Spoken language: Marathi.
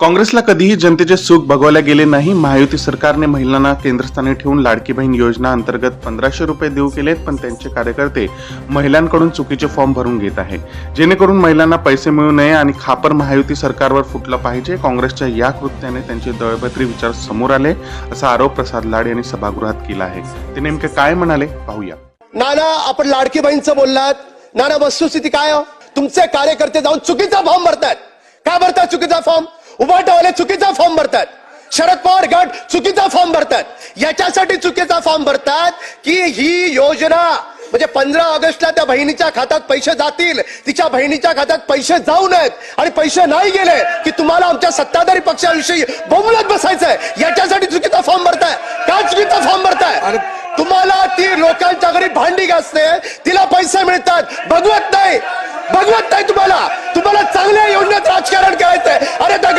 काँग्रेसला कधीही जनतेचे सुख बघवल्या गेले नाही महायुती सरकारने महिलांना केंद्रस्थानी ठेवून लाडकी बहीण योजना अंतर्गत पंधराशे रुपये देऊ केलेत पण त्यांचे कार्यकर्ते महिलांकडून चुकीचे फॉर्म भरून घेत आहे. जेणेकरून महिलांना पैसे मिळू नये आणि खापर महायुती सरकारवर फुटलं पाहिजे. काँग्रेसच्या या कृत्याने त्यांचे दळभत्री विचार समोर आले असा आरोप प्रसाद लाड यांनी सभागृहात केला आहे. ते नेमके काय म्हणाले पाहूया. नाना आपण लाडकी बहीणचं बोललात. नाना वस्तुस्थिती काय हो? तुमचे कार्यकर्ते जाऊन चुकीचा फॉर्म भरतात का भरतात चुकीचा फॉर्म? उभाटावाले चुकीचा फॉर्म भरतात. शरद पवार गट चुकीचा फॉर्म भरतात. याच्यासाठी चुकीचा फॉर्म भरतात की ही योजना म्हणजे पंधरा ऑगस्टला त्या बहिणीच्या खात्यात पैसे जातील. तिच्या बहिणीच्या खात्यात पैसे जाऊ नयेत. आणि पैसे नाही गेले की तुम्हाला आमच्या सत्ताधारी पक्षाविषयी बोमलत बसायचंय. याच्यासाठी चुकीचा फॉर्म भरताय. का चुकीचा फॉर्म भरताय? तुम्हाला ती लोकांच्या घरी भांडी घासते तिला पैसे मिळतात. बघवत नाही. बघवत नाही तुम्हाला. तुम्हाला चांगल्या योजनेत